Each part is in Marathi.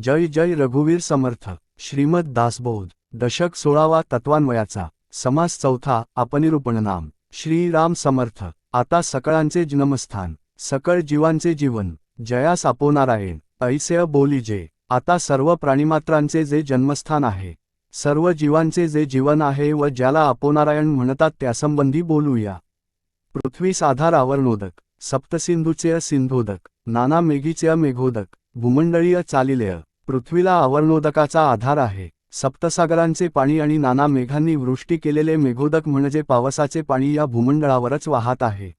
जय जय रघुवीर समर्थ. श्रीमद दासबोध. दशक सोळावा तत्वान्वयाचा. समास चौथा अपनिरूपण नाम श्रीराम समर्थ. आता सकळांचे जन्मस्थान. सकळ जीवांचे जीवन. जयास आपोनारायण ऐसेय बोलीजे आता सर्व प्राणीमात्रांचे जे जन्मस्थान आहे. सर्व जीवांचे जे जीवन आहे व ज्याला आपोनारायण म्हणतात त्यासंबंधी बोलूया. पृथ्वीस आधार आवरणोदक सप्तसिंधूचे सिंधोदक. नाना मेघीचे मेघोदक. भूमंडळीय चालिलेय पृथ्वीला आवरणोदकाचा आधार आहे. सप्तसागरांचे पाणी आणि नाना मेघांनी वृष्टी केलेले मेघोदक म्हणजे पावसाचे पाणी या भूमंडळावरच वाहत आहे.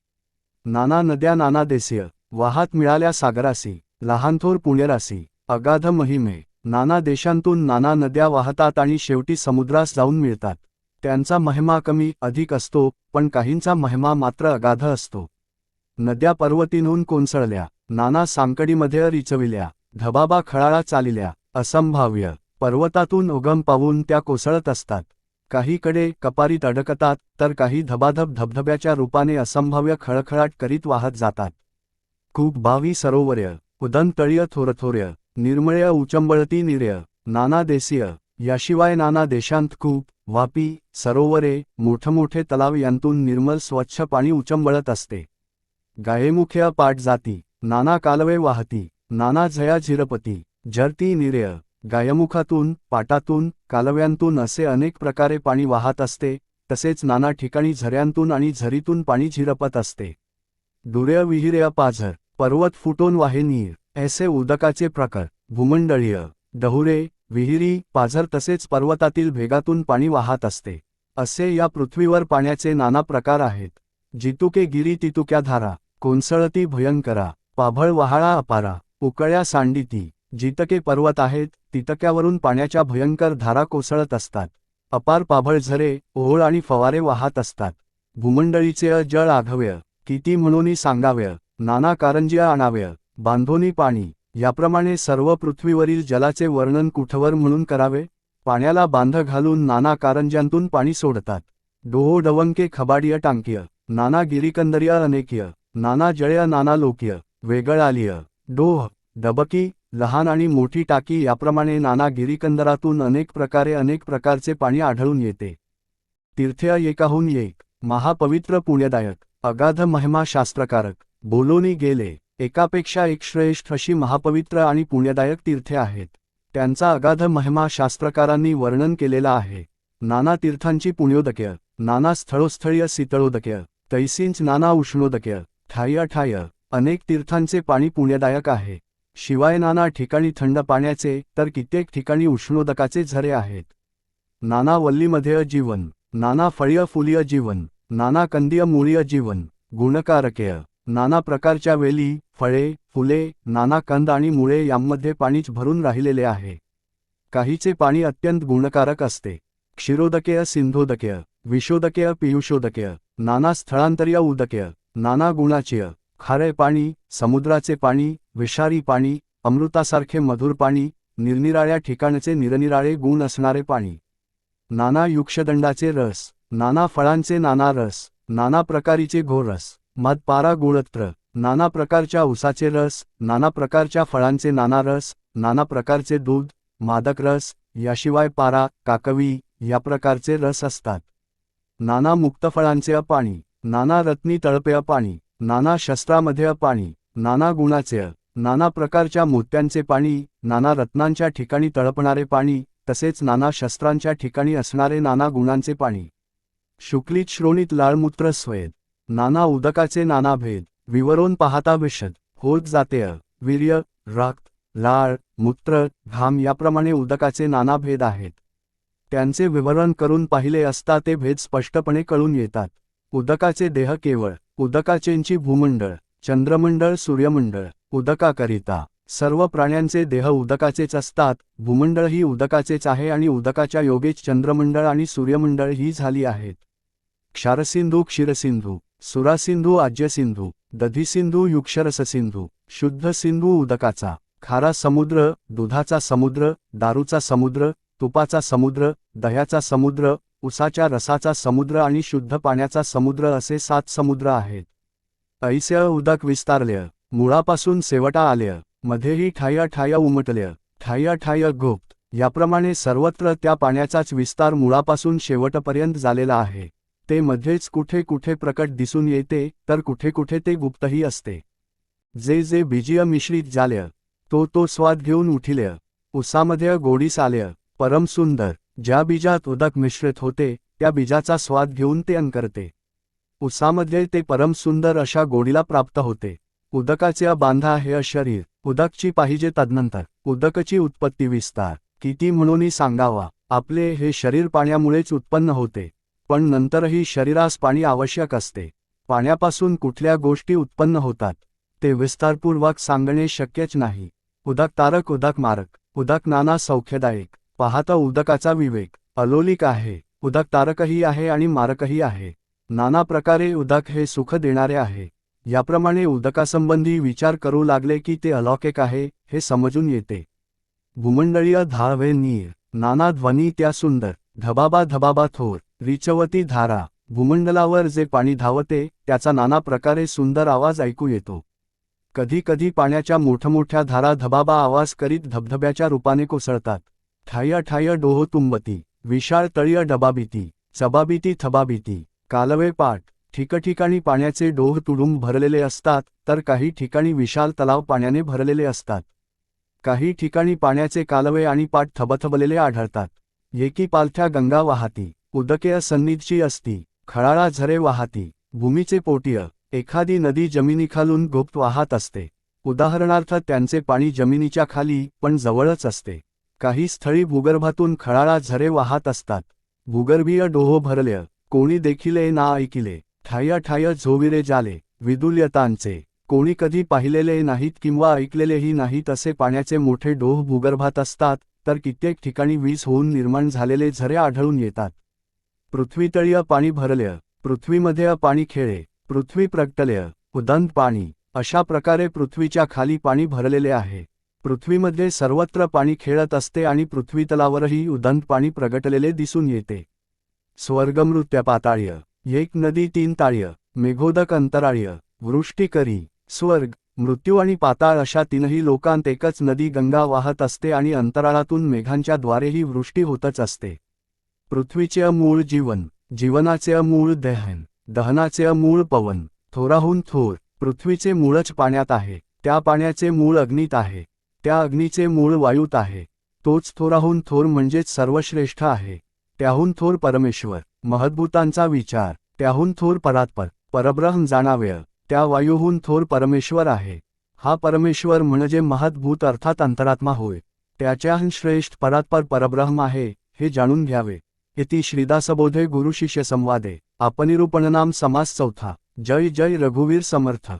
नाना नद्या नाना देसीय वाहत मिळाल्या सागरासी लहानथोर पुण्यरासी अगाध महिमे नाना देशांतून नाना नद्या वाहतात आणि शेवटी समुद्रास जाऊन मिळतात. त्यांचा महिमा कमी अधिक असतो पण काहींचा महिमा मात्र अगाध असतो. नद्या पर्वतींहून कोंसळल्या नाना सांकडीमध्ये रिचविल्या धबाबा खळाळा चालिल्या असंभाव्य पर्वतातून उगम पावून त्या कोसळत असतात. काहीकडे कपारीत अडकतात तर काही धबाधब धबधब्याच्या रूपाने असंभाव्य खळखळाट करीत वाहत जातात. खूप भावी सरोवर्य उदंतळीय थोरथोर्य निर्मळय उचंबळती निर्य नाना देसीय याशिवाय नाना देशांत खूप वापी सरोवरे मोठमोठे तलाव यांतून निर्मल स्वच्छ पाणी उचंबळत असते. गायेमुख्य पाट जाती नाना कालवे वाहती नाना झया झिरपती झरती निर्य गायमुखातून पाटातून कालव्यांतून असे अनेक प्रकारे पाणी वाहत असते तसेच नाना ठिकाणी झऱ्यांतून आणि झरीतून पाणी झिरपत असते. दुर्य विहिर्य पाझर पर्वत फुटून वाहे नीर ऐसे उदकाचे प्रकार भूमंडळीय डहुरे विहिरी पाझर तसेच पर्वतातील भेगातून पाणी वाहत असते. असे या पृथ्वीवर पाण्याचे नाना प्रकार आहेत. जितुके गिरी तितुक्या धारा कोनसळती भयंकरा पाभळ वहाळा अपारा. उकळ्या सांडिती. जितके पर्वत आहेत तितक्यावरून पाण्याच्या भयंकर धारा कोसळत असतात. अपार पाभळ झरे ओहोळ आणि फवारे वाहत असतात. भूमंडळीचे अ जळ आघव्य. किती म्हणून सांगाव्य. नाना कारंजिया आणाव्य. बांधोनी पाणी. याप्रमाणे सर्व पृथ्वीवरील जलाचे वर्णन कुठवर म्हणून करावे? पाण्याला बांध घालून नाना कारंज्यांतून पाणी सोडतात. डोहो डवंके खबाडीय टांकीय. नाना गिरिकंदर्य अनेकीय. नाना जळय नाना लोकीय. वेगळालीय. डोह डबकी लहान आणि मोठी टाकी याप्रमाणे नाना गिरिकंदरातून अनेक प्रकारे अनेक प्रकारचे पाणी आढळून येते. तीर्थय एकाहून एक महापवित्र पुण्यदायक अगाध महिमा शास्त्रकारक बोलोनी गेले एकापेक्षा एक श्रेष्ठ अशी महापवित्र आणि पुण्यदायक तीर्थे आहेत. त्यांचा अगाध महिमा शास्त्रकारांनी वर्णन केलेला आहे. नाना तीर्थांची पुण्योदक्य नाना स्थळोस्थळीय शीतळोदक्य तैसींच नाना उष्णोदक्य ठाय ठाय अनेक तीर्थांचे पाणी पुण्यदायक आहे. शिवाय नाना ठिकाणी थंड पाण्याचे तर कित्येक ठिकाणी उष्णोदकाचे झरे आहेत. नाना वल्लीमध्ये जीवन नाना फळीय फुलीय जीवन नाना कंदीय मुळीय जीवन गुणकारकेय नाना प्रकारच्या वेली फळे फुले नाना कंद आणि मुळे यांमध्ये पाणीच भरून राहिलेले आहे. काहीचे पाणी अत्यंत गुणकारक असते. क्षीरोदकेय सिंधोदकेय विशोदकेय पियुषोदकेय नाना स्थळांतरीय उदकेय नाना गुणाचेय खारे पाणी समुद्राचे पाणी विषारी पाणी अमृतासारखे मधुर पाणी निरनिराळ्या ठिकाणचे निरनिराळे गुण असणारे पाणी. नाना युक्षदंडाचे रस नाना फळांचे नाना रस नाना प्रकारीचे घोरस मधपारा गुळत्र नाना प्रकारच्या उसाचे रस नाना प्रकारच्या फळांचे नाना रस नाना प्रकारचे दूध मादक रस याशिवाय पारा काकवी या प्रकारचे रस असतात. नाना मुक्तफळांचे पाणी नाना रत्नी तळपे पाणी नाना शस्त्रामध्ये पाणी नाना गुणाचे नाना प्रकारच्या मोत्यांचे पाणी नाना रत्नांच्या ठिकाणी तळपणारे पाणी तसेच नाना शस्त्रांच्या ठिकाणी असणारे नाना गुणांचे पाणी. शुक्लित श्रोणीत लाळमूत्र स्वेद नाना उदकाचे नाना भेद विवरोन पाहता विशद होत जातेय वीर्य रक्त लाळ मूत्र घाम याप्रमाणे उदकाचे नाना भेद आहेत. त्यांचे विवरण करून पाहिले असता ते भेद स्पष्टपणे कळून येतात. उदकाचे देह केवळ उदकाचेंची भूमंडळ चंद्रमंडळ सूर्यमंडळ उदकाकरिता सर्व प्राण्यांचे देह उदकाचेच असतात भूमंडळ ही उदकाचेच आहे आणि उदकाच्या योगेच चंद्रमंडळ आणि सूर्यमंडळ ही झाली आहेत. क्षारसिंधू क्षीरसिंधू सुरासिंधू आज्यसिंधू दधीसिंधू युक्षरससिंधू शुद्ध सिंधू उदकाचा खारा समुद्र दुधाचा समुद्र दारूचा समुद्र तुपाचा समुद्र दह्याचा समुद्र उसाच्या रसाचा समुद्र आणि शुद्ध पाण्याचा समुद्र असे सात समुद्र आहेत. ऐस्य उदक विस्तारल्य मुळापासून सेवटा आल्य मध्येही ठाया ठाया उमटल्य ठाय ठाय गुप्त याप्रमाणे सर्वत्र त्या पाण्याचाच विस्तार मुळापासून शेवटपर्यंत झालेला आहे. ते मध्येच कुठे कुठे प्रकट दिसून येते तर कुठे कुठे ते गुप्तही असते. जे जे बीजीय मिश्रित झाल्य तो तो स्वाद घेऊन उठिल्य उसामध्ये गोडीस आल्य परम सुंदर ज्या बीजात उदक मिश्रित होते त्या बीजाचा स्वाद घेऊन ते अंकरते. उसामध्ये ते परमसुंदर अशा गोडीला प्राप्त होते. उदकाचे बांधा हे शरीर उदकची पाहिजे तदनंतर उदकची उत्पत्ती विस्तार किती म्हणूनही सांगावा आपले हे शरीर पाण्यामुळेच उत्पन्न होते. पण नंतरही शरीरास पाणी आवश्यक असते. पाण्यापासून कुठल्या गोष्टी उत्पन्न होतात ते विस्तारपूर्वक सांगणे शक्यच नाही. उदक तारक उदक मारक उदक नाना सौख्यदायक पाहता उदकाचा विवेक. अलोलिक आहे. उदक तारकही आहे आणि मारकही आहे. नाना प्रकारे उदक हे सुख देणारे आहे. याप्रमाणे उदकासंबंधी विचार करू लागले की ते अलौकिक आहे हे समजून येते. भूमंडळीय धावे नीर. नाना ध्वनी त्या सुंदर. धबाबा धबाबा थोर. रिचवती धारा. भूमंडलावर जे पाणी धावते त्याचा नाना प्रकारे सुंदर आवाज ऐकू येतो. कधी कधी पाण्याच्या मोठमोठ्या धारा धबाबा आवाज करीत धबधब्याच्या रूपाने कोसळतात. ठाय ठाय डोह तुंबती विशाळ तळीय डबाबीती चबाबीती थबाबीती कालवे पाट ठिकठिकाणी पाण्याचे डोह तुडूंब भरलेले असतात तर काही ठिकाणी विशाल तलाव पाण्याने भरलेले असतात. काही ठिकाणी पाण्याचे कालवे आणि पाट थबथबलेले आढळतात. येकी पालथ्या गंगा वाहती उदकेय सन्निधची असती खळाळा झरे वाहती भूमीचे पोटीय एखादी नदी जमिनीखालून गुप्त वाहत असते. उदाहरणार्थ त्यांचे पाणी जमिनीच्या खाली पण जवळच असते. काही स्थळी भूगर्भातून खळाळा झरे वाहत असतात. भूगर्भीय डोहो भरल्या कोणी देखिले ना ऐकिले. ठाय ठाय झोविरे जाले विदुल्यतांचे. कोणी कधी पाहिलेले नाहीत किंवा ऐकलेलेही नाहीत असे पाण्याचे मोठे डोह भूगर्भात असतात तर कित्येक ठिकाणी वीज होऊन निर्माण झालेले झरे आढळून येतात. पृथ्वीतळीय पाणी भरल्या पृथ्वीमध्ये पाणी खेळे पृथ्वी प्रगटल्या उदंत पाणी. अशा प्रकारे पृथ्वीच्या खाली पाणी भरलेले आहे. पृथ्वीमध्ये सर्वत्र पाणी खेळत असते आणि पृथ्वीतलावरही उदंत पाणी प्रगटलेले दिसून येते. स्वर्गमृत्य पाताळ्य एक नदी तीन ताळ्य मेघोदक अंतराळ्य वृष्टी करी स्वर्ग मृत्यू आणि पाताळ अशा तीनही लोकांत एकच नदी गंगा वाहत असते आणि अंतराळातून मेघांच्या द्वारेही वृष्टी होतच असते. पृथ्वीचे अमूळ जीवन जीवनाचे अमूळ दहन दहनाचे अमूळ पवन थोराहून थोर पृथ्वीचे मूळच पाण्यात आहे त्या पाण्याचे मूळ अग्नीत आहे. त्या अग्नीचे मूळ वायूत आहे. तोच थोराहून थोर म्हणजेच सर्वश्रेष्ठ आहे. त्याहून थोर परमेश्वर महद्भूतांचा विचार त्याहून थोर परात्पर परब्रह्म जाणावेळ त्या वायूहून थोर परमेश्वर आहे. हा परमेश्वर म्हणजे महद्भूत अर्थात अंतरात्मा होय. त्याच्याहून श्रेष्ठ परात्पर परब्रह्म आहे हे जाणून घ्यावे. इति श्रीदासबोधे गुरुशिष्य संवादे. आपनिरूपणनाम समास चौथा. जय जय रघुवीर समर्थ.